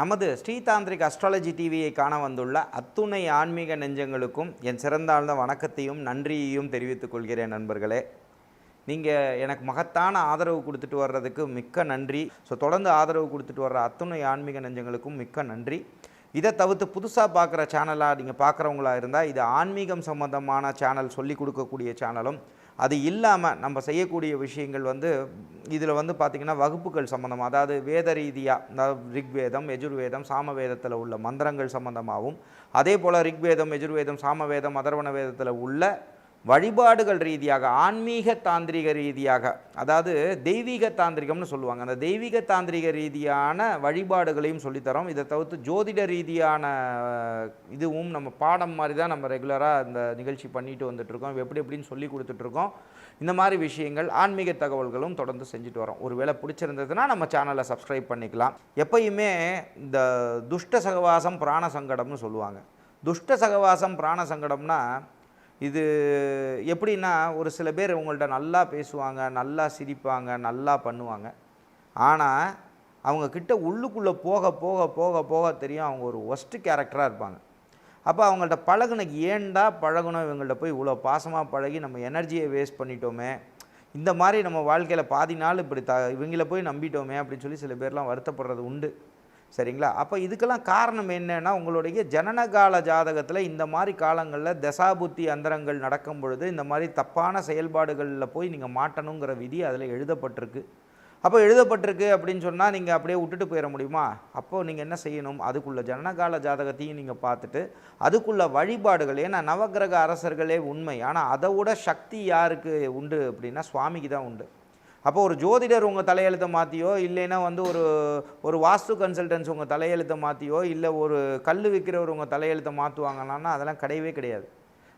நமது ஸ்ரீதாந்திரிக் அஸ்ட்ராலஜி டிவியை காண வந்துள்ள அத்துணை ஆன்மீக நெஞ்சங்களுக்கும் என் சிறந்தாழ்ந்த வணக்கத்தையும் நன்றியையும் தெரிவித்துக் கொள்கிறேன் நண்பர்களே. நீங்கள் எனக்கு மகத்தான ஆதரவு கொடுத்துட்டு வர்றதுக்கு மிக்க நன்றி. ஸோ தொடர்ந்து ஆதரவு கொடுத்துட்டு வர்ற அத்துணை ஆன்மீக நெஞ்சங்களுக்கும் மிக்க நன்றி. இதை தவிர்த்து புதுசாக பார்க்குற சேனலாக நீங்கள் பார்க்குறவங்களா இருந்தால் இது ஆன்மீகம் சம்மந்தமான சேனல் சொல்லி கொடுக்கக்கூடிய சேனலும் அது இல்லாமல் நம்ம செய்யக்கூடிய விஷயங்கள் வந்து இதில் வந்து பார்த்திங்கன்னா வகுப்புகள் சம்மந்தமாக அதாவது வேத ரீதியாக அதாவது ரிக்வேதம் எஜுர்வேதம் சாமவேதத்தில் உள்ள மந்திரங்கள் சம்மந்தமாகவும் அதே போல் ரிக்வேதம் எஜுர்வேதம் சாமவேதம் அதர்வண வேதத்தில் உள்ள வழிபாடுகள் ரீதியாக ஆன்மீக தாந்திரிக ரீதியாக அதாவது தெய்வீக தாந்திரிகம்னு சொல்லுவாங்க. அந்த தெய்வீக தாந்திரிக ரீதியான வழிபாடுகளையும் சொல்லித்தரோம். இதை தவிர்த்து ஜோதிட ரீதியான இதுவும் நம்ம பாடம் மாதிரி தான் நம்ம ரெகுலராக இந்த நிகழ்ச்சி பண்ணிட்டு வந்துட்டுருக்கோம். எப்படி எப்படின்னு சொல்லி கொடுத்துட்ருக்கோம் இந்த மாதிரி விஷயங்கள் ஆன்மீக தகவல்களும் தொடர்ந்து செஞ்சுட்டு வரோம். ஒருவேளை பிடிச்சிருந்ததுன்னா நம்ம சேனலை சப்ஸ்கிரைப் பண்ணிக்கலாம். எப்பயுமே இந்த துஷ்ட சகவாசம் பிராண சங்கடம்னு சொல்லுவாங்க. துஷ்ட சகவாசம் பிராண சங்கடம்னா இது எப்படின்னா ஒரு சில பேர் உங்கள்கிட்ட நல்லா பேசுவாங்க நல்லா சிரிப்பாங்க நல்லா பண்ணுவாங்க. ஆனால் அவங்க கிட்ட உள்ளுக்குள்ளே போக போக போக போக தெரியும் அவங்க ஒரு ஒஸ்ட்டு கேரக்டராக இருப்பாங்க. அப்போ அவங்கள்ட்ட பழகுன ஏன்டா பழகணும் இவங்கள்ட்ட போய் இவ்வளோ பாசமாக பழகி நம்ம எனர்ஜியை வேஸ்ட் பண்ணிட்டோமே. இந்த மாதிரி நம்ம வாழ்க்கையில் பாதி நாள் இப்படி த இவங்கள போய் நம்பிட்டோமே அப்படின்னு சொல்லி சில பேர்லாம் வருத்தப்படுறது உண்டு. சரிங்களா? அப்போ இதுக்கெல்லாம் காரணம் என்னென்னா உங்களுடைய ஜனனகால ஜாதகத்தில் இந்த மாதிரி காலங்களில் தசாபுத்தி அந்தரங்கள் நடக்கும் பொழுது இந்த மாதிரி தப்பான செயல்பாடுகளில் போய் நீங்கள் மாட்டணுங்கிற விதி அதில் எழுதப்பட்டிருக்கு. அப்போ எழுதப்பட்டிருக்கு அப்படின்னு சொன்னால் நீங்கள் அப்படியே விட்டுட்டு போயிட முடியுமா? அப்போது நீங்கள் என்ன செய்யணும்? அதுக்குள்ள ஜனனகால ஜாதகத்தையும் நீங்கள் பார்த்துட்டு அதுக்குள்ள வழிபாடுகள். ஏன்னா நவக்கிரக அரசர்களே உண்மை. ஆனால் அதை விட சக்தி யாருக்கு உண்டு அப்படின்னா சுவாமிக்கு தான் உண்டு. அப்போ ஒரு ஜோதிடர் உங்கள் தலையெழுத்தை மாற்றியோ இல்லைன்னா வந்து ஒரு ஒரு வாஸ்து கன்சல்டன்ஸ் உங்கள் தலையெழுத்தை மாற்றியோ இல்லை ஒரு கல் விற்கிறவர் உங்கள் தலையெழுத்தை மாற்றுவாங்களான்னா அதெல்லாம் கிடையவே கிடையாது.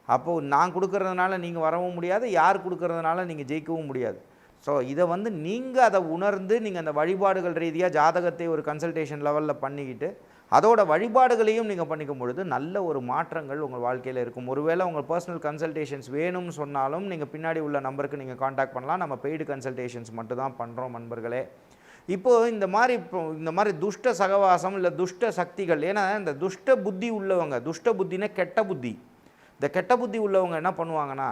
அப்போது நான் கொடுக்கறதுனால நீங்கள் வரவும் முடியாது யார் கொடுக்கறதுனால நீங்கள் ஜெயிக்கவும் முடியாது. ஸோ இதை வந்து நீங்கள் அதை உணர்ந்து நீங்கள் அந்த வழிபாடுகள் ரீதியாக ஜாதகத்தை ஒரு கன்சல்டேஷன் லெவலில் பண்ணிக்கிட்டு அதோட வழிபாடுகளையும் நீங்கள் பண்ணிக்கும் பொழுது நல்ல ஒரு மாற்றங்கள் உங்கள் வாழ்க்கையில் இருக்கும். ஒருவேளை உங்கள் பர்சனல் கன்சல்டேஷன்ஸ் வேணும்னு சொன்னாலும் நீங்கள் பின்னாடி உள்ள நம்பருக்கு நீங்கள் காண்டாக்ட் பண்ணலாம். நம்ம பெய்டு கன்சல்டேஷன்ஸ் மட்டும் தான் பண்ணுறோம் நண்பர்களே. இப்போது இந்த மாதிரி இப்போ இந்த மாதிரி துஷ்ட சகவாசம் இல்லை துஷ்ட சக்திகள் ஏன்னா இந்த துஷ்ட புத்தி உள்ளவங்க துஷ்ட புத்தினா கெட்ட புத்தி. இந்த கெட்ட புத்தி உள்ளவங்க என்ன பண்ணுவாங்கன்னா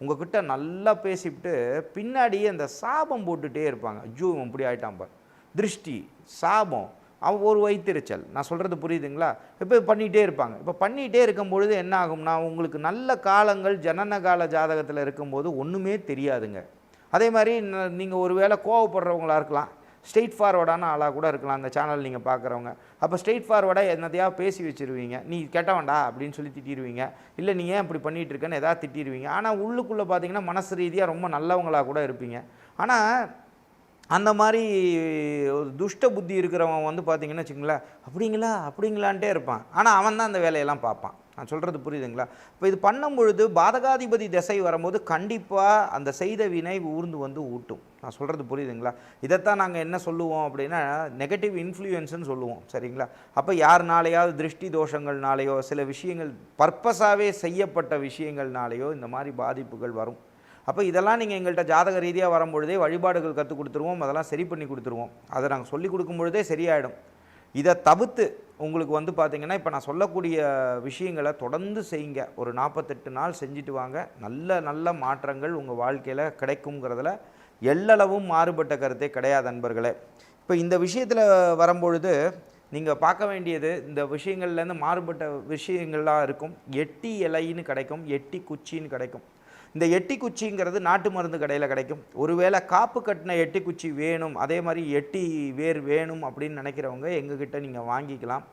உங்ககிட்ட நல்லா பேசிவிட்டு பின்னாடியே அந்த சாபம் போட்டுகிட்டே இருப்பாங்க. ஐயோ இப்படி ஆகிட்டான் பார். திருஷ்டி சாபம். அவன் ஒரு வைத்திருச்சல். நான் சொல்கிறது புரியுதுங்களா? இப்போ பண்ணிகிட்டே இருப்பாங்க. இப்போ பண்ணிகிட்டே இருக்கும் பொழுது என்ன ஆகும்னா உங்களுக்கு நல்ல காலங்கள் ஜனன கால ஜாதகத்தில் இருக்கும்போது ஒன்றுமே தெரியாதுங்க. அதே மாதிரி நீங்கள் ஒரு வேளை கோவப்படுறவங்களா இருக்கலாம். ஸ்ட்ரெயிட் ஃபார்வர்டான ஆளாக கூட இருக்கலாம் அந்த சேனல் நீங்கள் பார்க்குறவங்க அப்போ ஸ்ட்ரெயிட் ஃபார்வர்டாக என்னதையா பேசி வச்சிருவீங்க? நீ கெட்டவன்டா அப்படின்னு சொல்லி திட்டிடுவீங்க இல்லை நீ ஏன் இப்படி பண்ணிகிட்டு இருக்கேன்னு எதாவது திட்டிடுவீங்க ஆனால் உள்ளுக்குள்ளே பார்த்தீங்கன்னா மனசு ரீதியாக ரொம்ப நல்லவங்களாக கூட இருப்பீங்க. ஆனால் அந்த மாதிரி ஒரு துஷ்ட புத்தி இருக்கிறவன் வந்து பார்த்தீங்கன்னு வச்சுங்களேன் அப்படிங்களா அப்படிங்களான்ட்டே இருப்பான். ஆனால் அவன் தான் அந்த வேலையெல்லாம் பார்ப்பான். நான் சொல்கிறது புரியுதுங்களா? இப்போ இது பண்ணும் பொழுது பாதகாதிபதி திசை வரும்போது கண்டிப்பாக அந்த செய்த வினை ஊர்ந்து வந்து ஊட்டும். நான் சொல்கிறது புரியுதுங்களா? இதைத்தான் நாங்கள் என்ன சொல்லுவோம் அப்படின்னா நெகட்டிவ் இன்ஃப்ளூயன்ஸ்னு சொல்லுவோம். சரிங்களா? அப்போ யாருனாலேயாவது திருஷ்டி தோஷங்கள்னாலேயோ சில விஷயங்கள் பர்பஸாகவே செய்யப்பட்ட விஷயங்கள்னாலேயோ இந்த மாதிரி பாதிப்புகள் வரும். அப்போ இதெல்லாம் நீங்கள் எங்கள்கிட்ட ஜாதக ரீதியாக வரும்பொழுதே வழிபாடுகள் கற்றுக் கொடுத்துருவோம் அதெல்லாம் சரி பண்ணி கொடுத்துருவோம். அதை நாங்கள் சொல்லி கொடுக்கும் பொழுதே சரியாயிடும். இதை தவிர்த்து உங்களுக்கு வந்து பார்த்தீங்கன்னா இப்போ நான் சொல்லக்கூடிய விஷயங்களை தொடர்ந்து செய்யுங்க. ஒரு நாற்பத்தெட்டு நாள் செஞ்சுட்டு வாங்க. நல்ல நல்ல மாற்றங்கள் உங்கள் வாழ்க்கையில் கிடைக்குங்கிறதுல எல்லளவும் மாறுபட்ட கருத்தே கிடையாது நண்பர்களே இப்போ இந்த விஷயத்தில் வரும்பொழுது நீங்கள் பார்க்க வேண்டியது இந்த விஷயங்கள்லேருந்து மாறுபட்ட விஷயங்கள்லாம் இருக்கும். எட்டி இலைன்னு கிடைக்கும் எட்டி குச்சின்னு கிடைக்கும். இந்த எட்டி குச்சிங்கிறது நாட்டு மருந்து கடையில் கிடைக்கும். ஒருவேளை காப்பு கட்டின எட்டி குச்சி வேணும் அதே மாதிரி எட்டி வேர் வேணும் அப்படின்னு நினைக்கிறவங்க எங்ககிட்ட நீங்கள் வாங்கிக்கலாம்.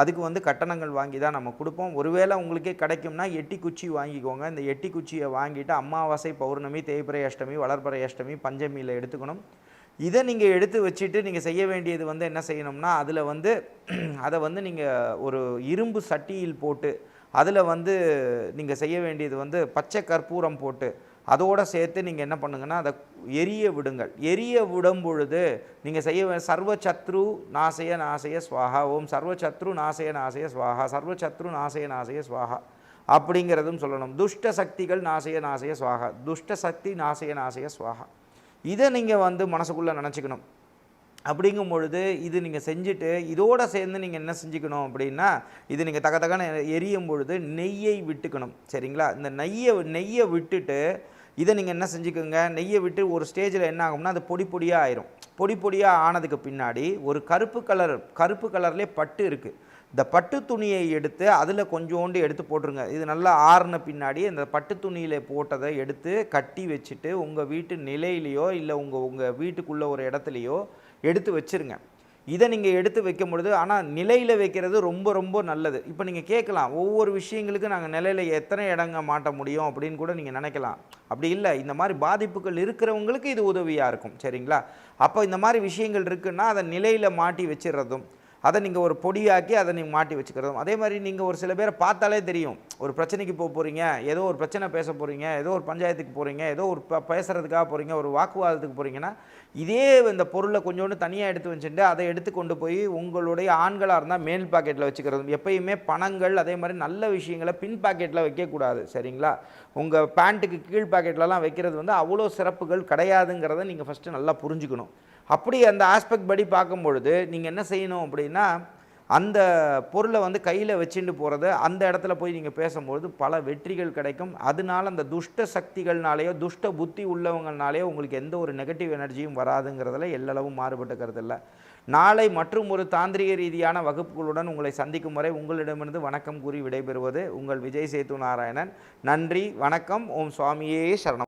அதுக்கு வந்து கட்டணங்கள் வாங்கி தான் நம்ம கொடுப்போம். ஒருவேளை உங்களுக்கே கிடைக்கும்னா எட்டி குச்சி வாங்கிக்கோங்க. இந்த எட்டி குச்சியை வாங்கிட்டு அமாவாசை பௌர்ணமி தேய்பிறை அஷ்டமி வளர்பிறை அஷ்டமி பஞ்சமியில் எடுத்துக்கணும். இதை நீங்கள் எடுத்து வச்சுட்டு நீங்கள் செய்ய வேண்டியது வந்து என்ன செய்யணும்னா அதில் வந்து அதை வந்து நீங்கள் ஒரு இரும்பு சட்டியில் போட்டு அதில் வந்து நீங்கள் செய்ய வேண்டியது வந்து பச்சை கற்பூரம் போட்டு அதோடு சேர்த்து நீங்கள் என்ன பண்ணுங்கன்னா அதை எரிய விடுங்கள். எரிய விடும் பொழுது நீங்கள் செய்ய சர்வ சத்ரு நாசய நாசய ஸ்வாஹா. ஓம் சர்வ சத்ரு நாசய நாசய சுவாகா சர்வ சத்ரு நாசய நாசய சுவாகா அப்படிங்கிறதும் சொல்லணும். துஷ்ட சக்திகள் நாசய நாசய சுவாகா துஷ்ட சக்தி நாசய நாசய ஸ்வாஹா. இதை நீங்கள் வந்து மனசுக்குள்ளே நினச்சிக்கணும். அப்படிங்கும் பொழுது இது நீங்கள் செஞ்சுட்டு இதோடு சேர்ந்து நீங்கள் என்ன செஞ்சுக்கணும் அப்படின்னா இது நீங்கள் தக்க தகன எரியும் பொழுது நெய்யை விட்டுக்கணும். சரிங்களா? இந்த நெய்யை நெய்யை விட்டுட்டு இதை நீங்கள் என்ன செஞ்சுக்கோங்க? நெய்யை விட்டு ஒரு ஸ்டேஜில் என்ன ஆகும்னா அது பொடி பொடியாக ஆயிரும். பொடி பொடியாக ஆனதுக்கு பின்னாடி ஒரு கருப்பு கலர் கருப்பு கலர்லேயே பட்டு இருக்குது இந்த பட்டு துணியை எடுத்து அதில் கொஞ்சோண்டு எடுத்து போட்டுருங்க. இது நல்லா ஆறுன பின்னாடி இந்த பட்டு துணியில் போட்டதை எடுத்து கட்டி வச்சுட்டு உங்கள் வீட்டு நிலையிலையோ இல்லை உங்கள் உங்கள் வீட்டுக்குள்ளே ஒரு இடத்துலையோ எடுத்து வச்சிருங்க. இதை நீங்கள் எடுத்து வைக்கும் பொழுது ஆனால் நிலையில் வைக்கிறது ரொம்ப ரொம்ப நல்லது. இப்போ நீங்கள் கேட்கலாம் ஒவ்வொரு விஷயங்களுக்கு நாங்கள் நிலையில் எத்தனை இடங்க மாட்ட முடியும் அப்படின்னு கூட நீங்கள் நினைக்கலாம். அப்படி இல்லை இந்த மாதிரி பாதிப்புகள் இருக்கிறவங்களுக்கு இது உதவியாக இருக்கும் சரிங்களா? அப்போ இந்த மாதிரி விஷயங்கள் இருக்குன்னா அதை நிலையில் மாட்டி வச்சிடுறதும் அதை நீங்கள் ஒரு பொடியாக்கி அதை நீங்கள் மாட்டி வச்சுக்கிறதும். அதே மாதிரி நீங்கள் ஒரு சில பேரை பார்த்தாலே தெரியும். ஒரு பிரச்சனைக்கு போக போகிறீங்க ஏதோ ஒரு பிரச்சனை பேச போகிறீங்க ஏதோ ஒரு பஞ்சாயத்துக்கு போகிறீங்க ஏதோ ஒரு ப பேசுகிறதுக்காக போகிறீங்க ஒரு வாக்குவாதத்துக்கு போகிறீங்கன்னா இதே இந்த பொருளை கொஞ்சோண்டு தனியாக எடுத்து வச்சுட்டு அதை எடுத்து கொண்டு போய் உங்களுடைய ஆண்களாக இருந்தால் மேல் பாக்கெட்டில் வச்சுக்கிறதும். எப்பயுமே பணங்கள் அதே மாதிரி நல்ல விஷயங்களை பின் பாக்கெட்டில் வைக்கக்கூடாது சரிங்களா? உங்கள் பேண்ட்டுக்கு கீழ் பாக்கெட்லலாம் வைக்கிறது வந்து அவ்வளோ சிறப்புகள் கிடையாதுங்கிறத நீங்கள் ஃபஸ்ட்டு நல்லா புரிஞ்சுக்கணும். அப்படி அந்த ஆஸ்பெக்ட் படி பார்க்கும் பொழுது நீங்கள் என்ன செய்யணும் அப்படின்னா அந்த பொருளை வந்து கையில் வச்சுட்டு போகிறது அந்த இடத்துல போய் நீங்கள் பேசும்பொழுது பல வெற்றிகள் கிடைக்கும். அதனால அந்த துஷ்ட சக்திகள்னாலேயோ துஷ்ட புத்தி உள்ளவங்கனாலேயோ உங்களுக்கு எந்த ஒரு நெகட்டிவ் எனர்ஜியும் வராதுங்கிறதுல எல்லளவும் மாறுபட்ட இல்லை. நாளை மற்றும் ஒரு தாந்திரிக ரீதியான வகுப்புகளுடன் உங்களை சந்திக்கும் வரை உங்களிடமிருந்து வணக்கம் கூறி விடைபெறுவது உங்கள் விஜய் சேத்து நாராயணன். நன்றி வணக்கம். ஓம் சுவாமியே சரணம்.